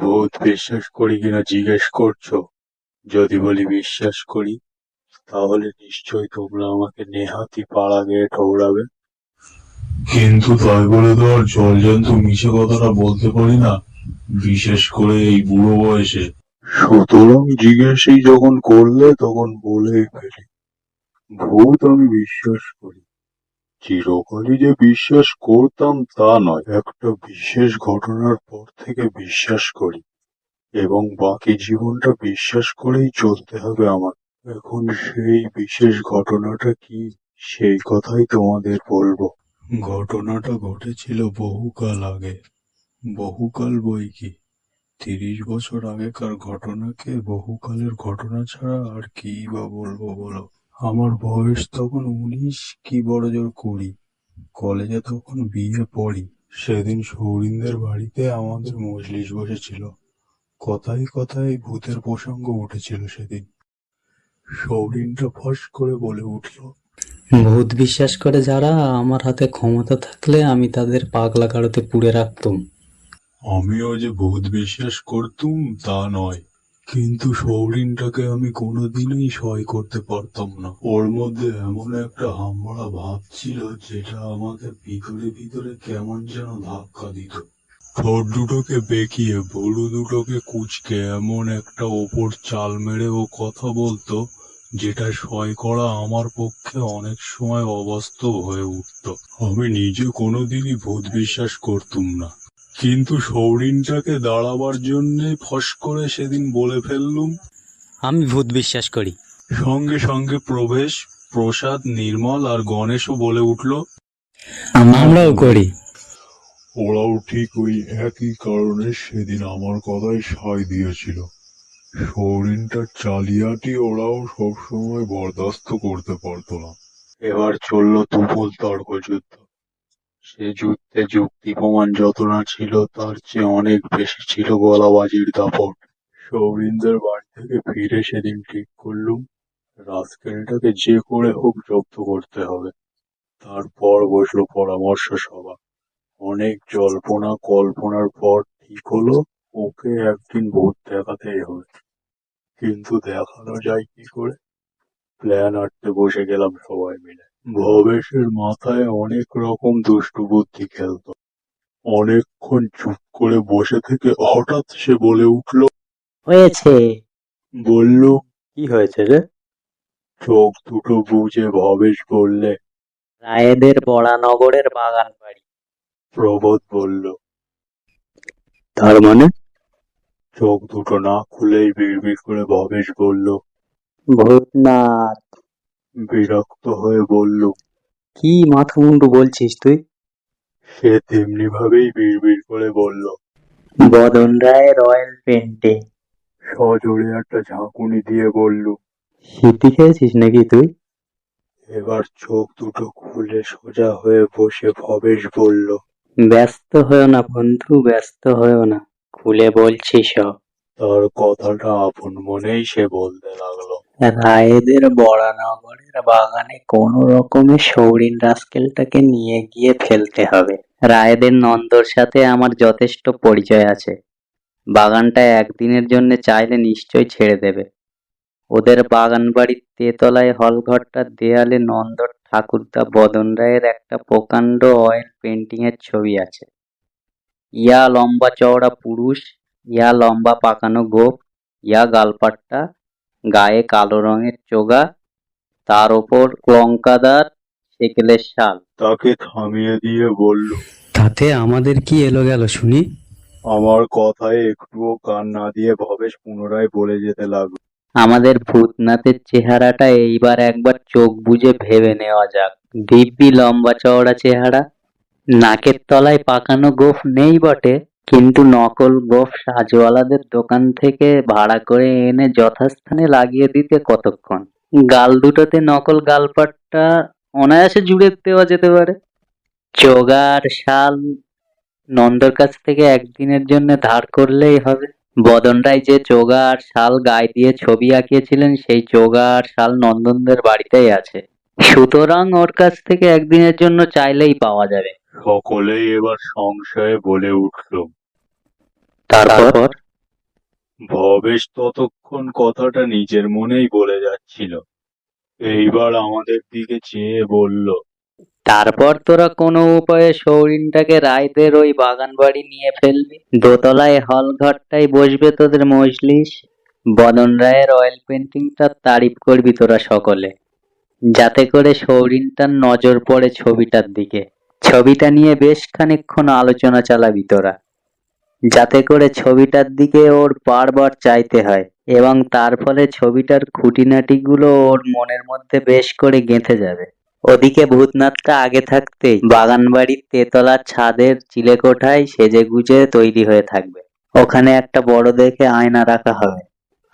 ভূত বিশ্বাস করি কিনা জিজ্ঞেস করছ? যদি বলি বিশ্বাস করি তাহলে নিশ্চয়ই তোমরা আমাকে নেহাতি পাড়া গেয়ে ঠৌরাবে কিন্তু তাই বলে তো আর জলজান্ত মিশে কথাটা বলতে পারি না বিশেষ করে এই বুড়ো বয়সে। সুতরাং জিজ্ঞেসই যখন করলে তখন বলেই ফেলি। ভূত আমি বিশ্বাস করি। চিরকালই যে বিশ্বাস করতাম তা নয়। একটা বিশেষ ঘটনার পর থেকে বিশ্বাস করি এবং বাকি জীবনটা বিশ্বাস করেই চলতে হবে আমার। এখন সেই বিশেষ ঘটনাটা কি, সেই কথাই তোমাদের বলব। ঘটনাটা ঘটেছিল বহুকাল আগে। বহুকাল বই কি? তিরিশ বছর আগেকার ঘটনাকে বহুকালের ঘটনা ছাড়া আর কি বা বলব বলো? আমার বয়স তখন উনিশ কি বড় জোর কুড়ি কলেজে তখন বিয়ে পড়ি। সেদিন সৌরিনদের বাড়িতে আমাদের মজলিস বসেছিল। কথায় কথায় ভূতের প্রসঙ্গ উঠেছিল সেদিন। সৌরিনটা ফস করে বলে উঠল ভূত বিশ্বাস করে যারা আমার হাতে ক্ষমতা থাকলে আমি তাদের পাগলা গাড়োতে পুড়ে রাখতুম। আমিও যে ভূত বিশ্বাস করতুম তা নয়। কিন্তু সৌরিনটাকে আমি কোনোদিনই সয় করতে পারতাম না। ওর মধ্যে এমন একটা হামড়া ভাব ছিল যেটা আমাকে ভিতরে ভিতরে কেমন যেন ধাক্কা দিত। ঠোঁট দুটোকে বেঁকিয়ে ভুরু দুটোকে কুচকে এমন একটা ওপর চাল মেরে ও কথা বলতো, যেটা সয় করা আমার পক্ষে অনেক সময় অবাস্তব হয়ে উঠত। আমি নিজে কোনোদিনই ভূত বিশ্বাস করতুম না। কিন্তু সৌরিনটাকে দাঁড়াবার জন্যে ফস করে সেদিন বলে ফেললুম। আমি ভূত বিশ্বাস করি। সঙ্গে সঙ্গে প্রবেশ প্রসাদ নির্মল আর গণেশও বলে উঠল আমরাও করি। ওরাও ঠিক ওই একই কারণে সেদিন আমার কথাই সায় দিয়েছিল। সৌরিনটার চালিয়াটি ওরাও সবসময় বরদাস্ত করতে পারতো না। এবার চলল তুমুল তর্ক যুদ্ধ সে যুদ্ধে যুক্তি প্রমাণ যত না ছিল, তার চেয়ে অনেক বেশি ছিল গলাবাজির দাপট। সৌরিনদের বাড়ি থেকে ফিরে সেদিন ঠিক করলুম, রাস্কেলটাকে যে করে হোক জব্দ করতে হবে। তারপর বসল পরামর্শ সভা। অনেক জল্পনা, কল্পনার পর ঠিক হলো, ওকে একদিন ভূত দেখাতেই হবে। কিন্তু দেখানো যায় কি করে? প্ল্যান আটতে বসে গেলাম সবাই মিলে। ভবেশের মাথায় অনেক রকম দুষ্টু বুদ্ধি খেলতো। অনেকক্ষণ চুপ করে বসে থেকে হঠাৎ সে বলে উঠল হয়েছে। বলল কি হয়েছে রে? চোখ দুটো বুঝে ভবেশ বললে রায়েদের বড়ানগরের বাগান বাড়ি। প্রবোধ বলল তার মানে? চোখ দুটো না খুলেই বিড়বিড় করে ভবেশ বলল ভূতনাথ। বিরক্ত হয়ে বলল কি মাথা মুন্ডু বলছিস তুই? সে তেমনি ভাবেই বিড়বিড় করে বলল বদন রায় রয়্যাল পেন্টিং। সজোরে একটা ঝাঁকুনি দিয়ে বলল সিটি খেয়েছিস নাকি তুই? এবার চোখ দুটো খুলে সোজা হয়ে বসে ভবেশ বলল ব্যস্ত হয়েও না বন্ধু ব্যস্ত হয়েও না। খুলে বলছি সব। তার কথাটা আপন মনেই সে বলতে লাগল। রায়েদের বড়ানগরের বাগানে কোনো রকমে সৌরিন রাস্কেলটাকে নিয়ে গিয়ে ফেলতে হবে। রায়েদের নন্দর সাথে আমার যথেষ্ট পরিচয় আছে। বাগানটা একদিনের জন্য চাইলে নিশ্চয় ছেড়ে দেবে। ওদের বাগান বাড়ির তেতলায় হলঘরটার দেয়ালে নন্দর ঠাকুরদা বদন রায়ের একটা প্রকাণ্ড অয়েল পেন্টিং এর ছবি আছে। ইয়া লম্বা চওড়া পুরুষ, ইয়া লম্বা পাকানো গোপ, ইয়া গালপাট্টা গায়ে কালো রঙের চোগা তার ওপর লঙ্কাদার সেকেলের শাল। তাকে থামিয়ে দিয়ে বলল তাতে আমাদের কি এলো গেল শুনি? আমার কথায় একটুও কান না দিয়ে ভবেশ পুনরায় বলে যেতে লাগল। আমাদের ভূতনাথের চেহারাটা এইবার একবার চোখ বুজে ভেবে নেওয়া যাক। দিব্যি লম্বা চওড়া চেহারা নাকের তলায় পাকানো গোফ নেই বটে। কিন্তু নকল গোফ সাজওয়ালাদের দোকান থেকে ভাড়া করে এনে যথাস্থানে লাগিয়ে দিতে কতক্ষণ? গাল দুটোতে নকল গালপাটটা অনায়াসে জুড়ে দেওয়া যেতে পারে। চোগার শাল নন্দর কাছ থেকে একদিনের জন্য ধার করলেই হবে। বদন রায় যে চোগা আর শাল গায়ে দিয়ে ছবি আঁকিয়েছিলেন, সেই চোগা আর শাল নন্দনদের বাড়িতেই আছে। সুতরাং ওর কাছ থেকে একদিনের জন্য চাইলেই পাওয়া যাবে। সকলেই এবার সংশয়ে বলে উঠল। তারপর? ভবেশ ততক্ষণ কথাটা নিজের মনেই বলে যাচ্ছিল। এইবার আমাদের দিকে চেয়ে বলল তারপর তোরা কোনো উপায়ে সৌরিনটাকে রায়দের ওই বাগান বাড়ি নিয়ে ফেলবি? দোতলায় হল ঘরটায় বসবে তোদের মজলিস? বদন রায়ের অয়েল পেন্টিংটার তারিফ করবি তোরা সকলে। যাতে করে সৌরিনটার নজর পড়ে ছবিটার দিকে। ছবিটা নিয়ে বেশ খানিকক্ষণ আলোচনা চালাবি তোরা। যাতে করে ছবিটার দিকে ওর বারবার চাইতে হয় এবং তার ফলে ছবিটার খুঁটিনাটিগুলো ওর মনের মধ্যে বেশ করে গেঁথে যাবে। ওদিকে ভূতনাথটা আগে থাকতেই বাগানবাড়ির তেতলার ছাদের চিলেকোঠায় সেজে গুজে তৈরি হয়ে থাকবে। ওখানে একটা বড় দেখে আয়না রাখা হবে।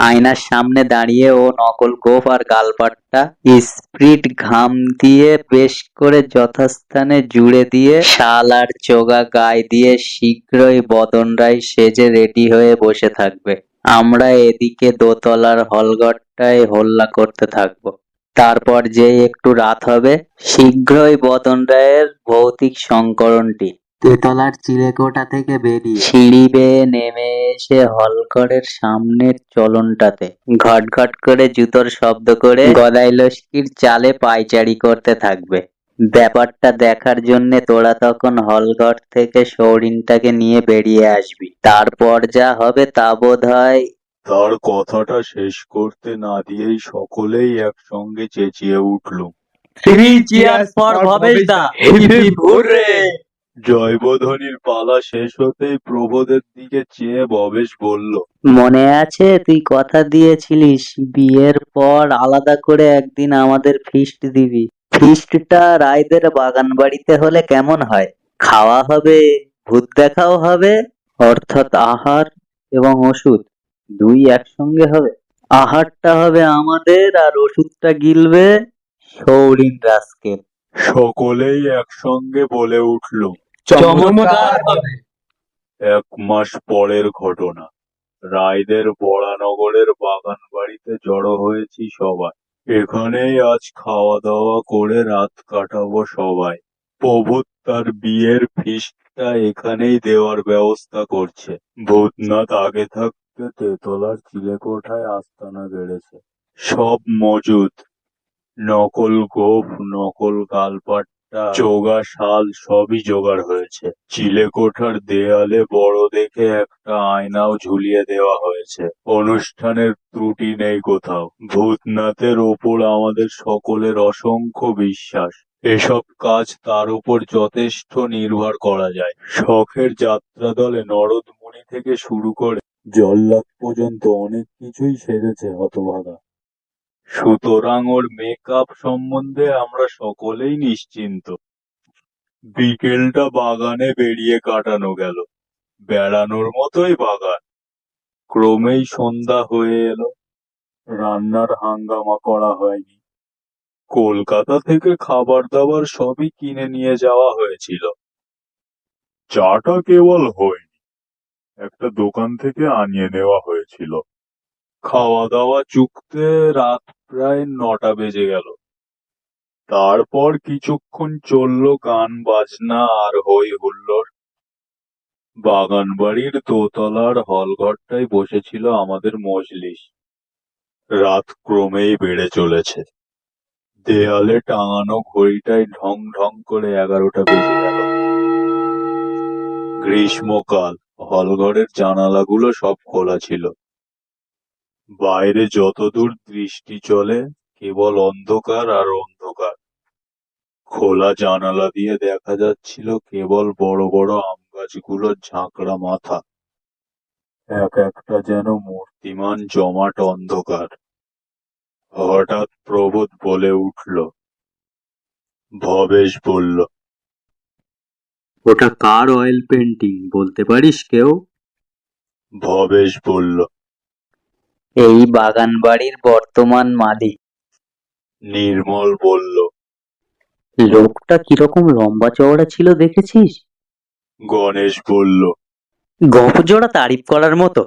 আয়নার সামনে দাঁড়িয়ে ও নকল গোফ আর গালপাটটা স্প্রিট ঘাম দিয়ে বেশ করে যথাস্থানে জুড়ে দিয়ে শাল আর চোগা গায়ে দিয়ে শীঘ্রই বদনরাই সেজে রেডি হয়ে বসে থাকবে। আমরা এদিকে দোতলার হলঘরটায় হল্লা করতে থাকব। তারপর যেই একটু রাত হবে, শীঘ্রই বদন রায়ের ভৌতিক সংকরণটি। তেতলার চিলেকোঠা থেকে বেরিয়ে সিঁড়ি বেয়ে নেমে এসে হলঘরের সামনের চলনটাতে ঘট ঘট করে জুতোর শব্দ করে গদাই লস্কির চালে পায়চারি করতে থাকবে ব্যাপারটা দেখার জন্য তোরা তখন হলঘর থেকে সৌরিনটাকে নিয়ে বেরিয়ে আসবি তারপর যা হবে তা বোধ হয় তার কথাটা শেষ করতে না দিয়েই সকলেই একসঙ্গে চেঁচিয়ে উঠল থ্রি চিয়ার্স ফর ভবেশ দা হিপ হিপ হুররে জয়বধ্বনির পালা শেষ হতেই প্রবোদের দিকে চেয়ে ভবেশ বলল মনে আছে তুই কথা দিয়েছিলিস বিয়ের পর আলাদা করে একদিন আমাদের ফিস্ট দিবি। ফিস্টটা রায়দের বাগান বাড়িতে হলে কেমন হয়? খাওয়া হবে ভূত দেখাও হবে অর্থাৎ আহার এবং ওষুধ দুই একসঙ্গে হবে। আহারটা হবে আমাদের আর ওষুধটা গিলবে সৌরিন রাস্কেল সকলেই একসঙ্গে বলে উঠল চমৎকার। হবে এক মাস পরের ঘটনা। রায়দের বড়ানগরের বাগান বাড়িতে জড়ো হয়েছি সবাই। এখানেই আজ খাওয়া দাওয়া করে রাত কাটাবো সবাই। প্রভুত তার বিয়ের ফিস্টটা এখানেই দেওয়ার ব্যবস্থা করছে। ভূতনাথ আগে থাকতে তেতলার চিলেকোঠায় আস্তানা গেড়েছে সব মজুদ। নকল গোফ, নকল গালপাট্টা চোগা শাল সবই জোগাড় হয়েছে। চিলেকোঠার দেয়ালে বড় দেখে একটা আয়নাও ঝুলিয়ে দেওয়া হয়েছে। অনুষ্ঠানের ত্রুটি নেই কোথাও। ভূতনাথের ওপর আমাদের সকলের অসংখ্য বিশ্বাস। এসব কাজ তার উপর যথেষ্ট নির্ভর করা যায়। শখের যাত্রা দলে নরদমুনি থেকে শুরু করে জল্লাদ পর্যন্ত অনেক কিছুই সেরেছে হতভাগা। সুতরাং ওর মেকআপ সম্বন্ধে আমরা সকলেই নিশ্চিন্ত। বিকেলটা বাগানে বেরিয়ে কাটানো গেল। বেড়ানোর মতোই বাগান। ক্রমেই সন্ধ্যা হয়ে এলো। রান্নার হাঙ্গামা করা হয়নি। কলকাতা থেকে খাবার দাবার সবই কিনে নিয়ে যাওয়া হয়েছিল। চাটা কেবল হয়নি। একটা দোকান থেকে আনিয়ে নেওয়া হয়েছিল। খাওয়া দাওয়া চুকতে রাত প্রায় নটা বেজে গেল। তারপর কিছুক্ষণ চলল গান, বাজনা আর হই হুল্লোড়। বাগান বাড়ির দোতলার হলঘরটায় বসেছিল আমাদের মজলিস। রাত ক্রমেই বেড়ে চলেছে। দেয়ালে টাঙানো ঘড়িটায় ঢং ঢং করে এগারোটা বেজে গেল। গ্রীষ্মকাল, হলঘরের জানালাগুলো সব খোলা ছিল। বাইরে যতদূর দৃষ্টি চলে কেবল অন্ধকার আর অন্ধকার। খোলা জানালা দিয়ে দেখা যাচ্ছিল কেবল বড় বড় আম গাছগুলোর ঝাঁকড়া মাথা। এক একটা যেন মূর্তিমান জমাট অন্ধকার। হঠাৎ প্রবোধ বলে উঠল। ভবেশ বলল ওটা কার অয়েল পেন্টিং বলতে পারিস কেউ? ভবেশ বলল এই বাগান বাড়ির বর্তমান মালিক। নির্মল বলল লোকটা কীরকম লম্বা চওড়া ছিল দেখেছিস? গণেশ বলল গপজোড়া তারিফ করার মতো।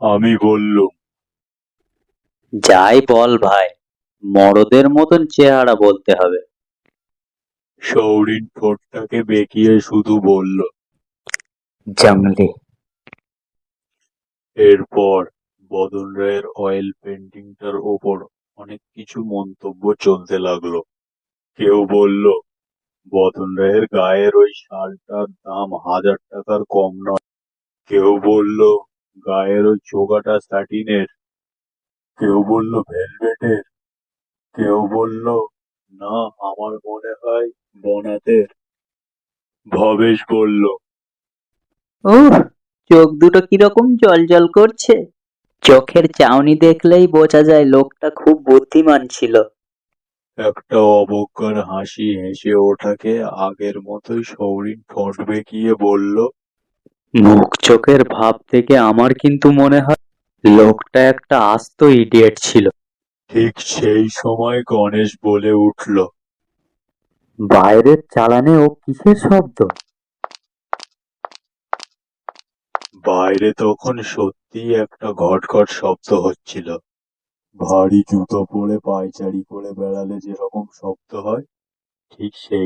আমি বললুম যাই বল ভাই মরদের মতন চেহারা বলতে হবে। সৌরিন ঠোঁটটাকে বেঁকিয়ে শুধু বলল জামলে এরপর বদন রায়ের অয়েল পেন্টিংটার ওপর অনেক কিছু মন্তব্য চলতে লাগল। কেউ বলল বদন রায়ের গায়ের ওই শালটার দাম হাজার টাকার কম নয়। কেউ বলল, গায়ের ওই চোগাটা স্যাটিনের কেউ বলল ভেলভেটের কেউ বলল, না, আমার মনে হয় বনাতের। ভবেশ বলল উহ চোখ দুটো কীরকম জল জল করছে। চোখের চাউনি দেখলেই বোঝা যায় লোকটা খুব বুদ্ধিমান ছিল। একটা অবজ্ঞার হাসি হেসে ওঠাকে আগের মতোই সৌরিন ঠোঁট বেঁকিয়ে বলল মুখ চোখের ভাব থেকে আমার কিন্তু মনে হয় লোকটা একটা আস্ত ইডিয়েট ছিল। ঠিক সেই সময় গণেশ বলে উঠল বাইরের চালানে ও কিসের শব্দ? বাইরে তখন সত্যিই একটা ঘটঘট শব্দ হচ্ছিল। ভারী জুতো পরে, পায়চারি করে বেড়ালে যেরকম শব্দ হয়, ঠিক সেই